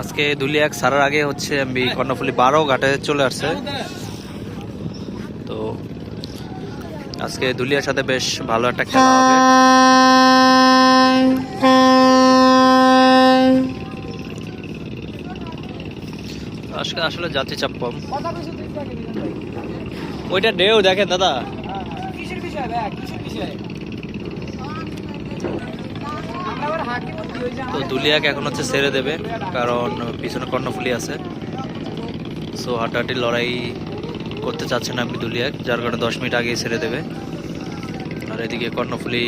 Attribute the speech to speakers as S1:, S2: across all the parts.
S1: আজকে দুলিয়াক সারার আগে হচ্ছে আমি কর্ণফুলি বারো ঘাটে চলে আসছে। তো আজকে দুলিয়ার সাথে বেশ ভালো একটা খেলা হবে। আজকে আসলে যাত্রী চাপ কম ওইটা ঢেউ দেখেন দাদা।
S2: কিসের বিষয় ভাই? কিসের বিষয়?
S1: তো দুলিয়াকে এখন হচ্ছে ছেড়ে দেবে, কারণ পিছনে কর্ণফুলি আছে। সো হাঁটাহাঁটি লড়াই করতে চাচ্ছে না আপনি দুলিয়াক যার কারণে দশ মিনিট আগেই ছেড়ে দেবে। আর এদিকে কর্ণফুলি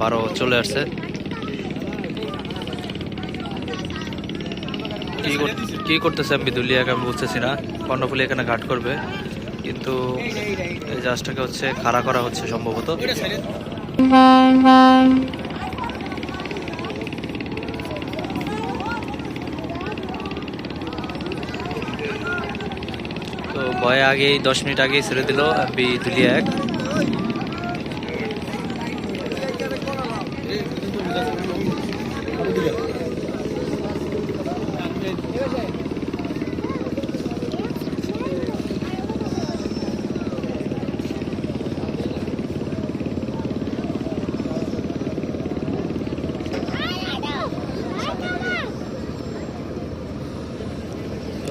S1: বারো চলে আসছে। কি করতেছে আমি দুলিয়াকে আমি বুঝতেছি না। কর্ণফুলি এখানে ঘাট করবে, কিন্তু এই জাহাজটাকে হচ্ছে খাড়া করা হচ্ছে সম্ভবত। তো ভয়ে আগেই দশ মিনিট আগেই ছেড়ে দিল আপনি দুলিয়া এক।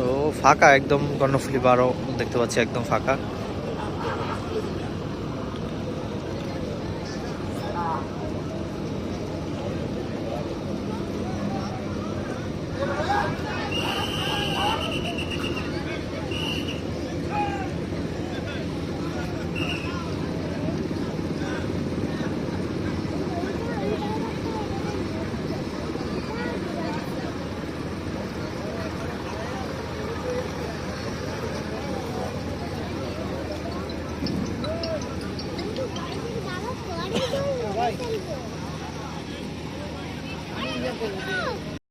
S1: তো ফাঁকা একদম কর্ণফুলি বারো দেখতে পাচ্ছি একদম ফাঁকা। 我来。